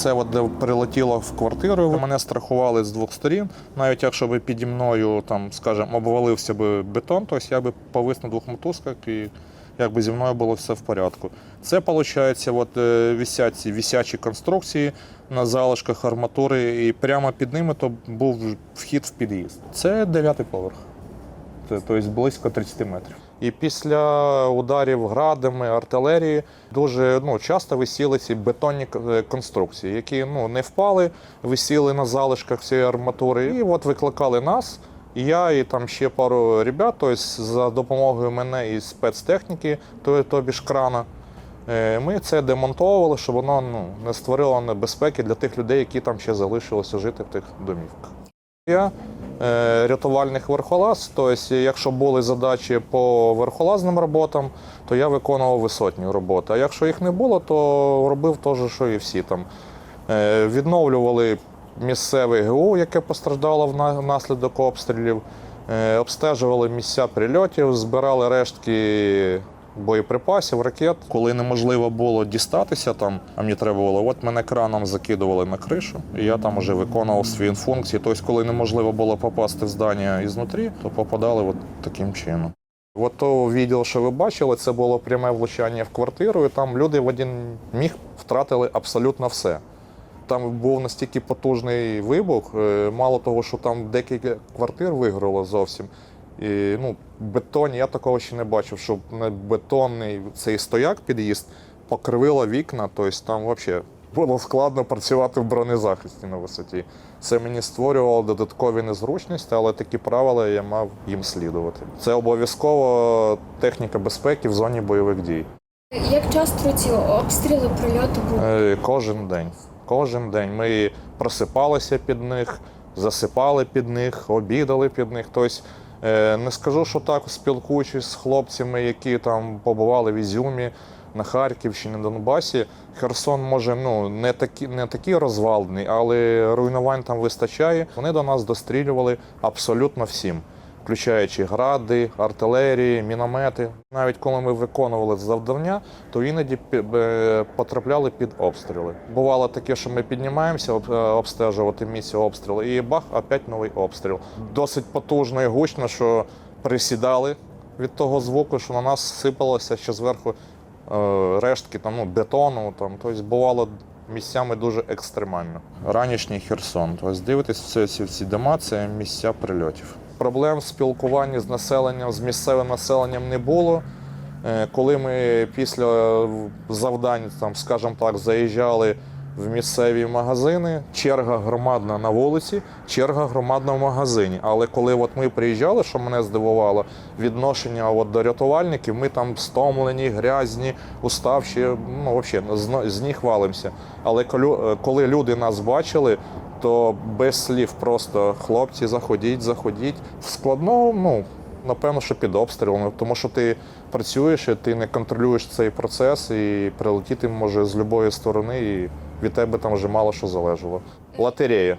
Це от де прилетіло в квартиру. Мене страхували з двох сторін. Навіть якщо би піді мною там, скажімо, обвалився би бетон, то я би повис на двох мотузках і якби зі мною було все в порядку. Це виходить, от е, висять ці висячі конструкції на залишках арматури, і прямо під ними то був вхід в під'їзд. Це дев'ятий поверх. Тобто близько 30 метрів. І після ударів градами, артилерії дуже ну, часто висіли ці бетонні е, конструкції, які ну, не впали, висіли на залишках цієї арматури. І от викликали нас. І я, і там ще пару ребят, тобто за допомогою мене і спецтехніки, тобі ж крана. е, Ми це демонтовували, щоб воно ну, не створило небезпеки для тих людей, які там ще залишилися жити в тих домівках. Я рятувальних верхолаз, тобто, якщо були задачі по верхолазним роботам, то я виконував висотні роботи. А якщо їх не було, то робив те, що і всі там. Е, відновлювали місцеве ГУ, яке постраждало внаслідок обстрілів, е, обстежували місця прильотів, збирали рештки боєприпасів, ракет. Коли неможливо було дістатися там, а мені треба було, от мене краном закидували на кришу, і я там вже виконував свої функції. Тобто, коли неможливо було попасти в здання ізнутрі, то попадали от таким чином. От то відео, що ви бачили, це було пряме влучання в квартиру, і там люди в один міг втратили абсолютно все. Там був настільки потужний вибух, е, мало того, що там декілька квартир вигоріло зовсім. І, ну, бетон, я такого ще не бачив, щоб бетонний цей стояк під'їзд покривило вікна, тобто там взагалі було складно працювати в бронезахисті на висоті. Це мені створювало додаткові незручності, але такі правила я мав їм слідувати. Це обов'язково техніка безпеки в зоні бойових дій. Як часто ці обстріли, прильоти були? Е, Кожен день. Кожен день. Ми просипалися під них, засипали під них, обідали під них. Тобто, не скажу, що так спілкуючись з хлопцями, які там побували в Ізюмі, на Харківщині, Донбасі. Херсон може ну не такі, не такий розвалений, але руйнувань там вистачає. Вони до нас дострілювали абсолютно всім включаючи гради, артилерії, міномети. Навіть коли ми виконували завдання, то іноді потрапляли під обстріли. Бувало таке, що ми піднімаємося е, обстежувати місце обстрілу, і бах, опять новий обстріл. Досить потужно і гучно, що присідали від того звуку, що на нас сипалося ще зверху е, рештки там, ну, бетону. Там. Тобто бувало місцями дуже екстремально. Ранішній Херсон. Тобто дивитесь все ці, ці дома, це місця прильотів. Проблем в спілкуванні з населенням, з місцевим населенням не було. Е, Коли ми після завдань, там, скажімо так, заїжджали в місцеві магазини, черга громадна на вулиці, черга громадна в магазині. Але коли от ми приїжджали, що мене здивувало, відношення от до рятувальників, ми там стомлені, грязні, уставші, ну взагалі з, ніг валимося. Але коли люди нас бачили, то без слів просто хлопці, заходіть, заходіть. Складно, ну. Напевно, що під обстрілами, тому що ти працюєш і ти не контролюєш цей процес, і прилетіти може з будь-якої сторони, і від тебе там вже мало що залежало. Лотерея.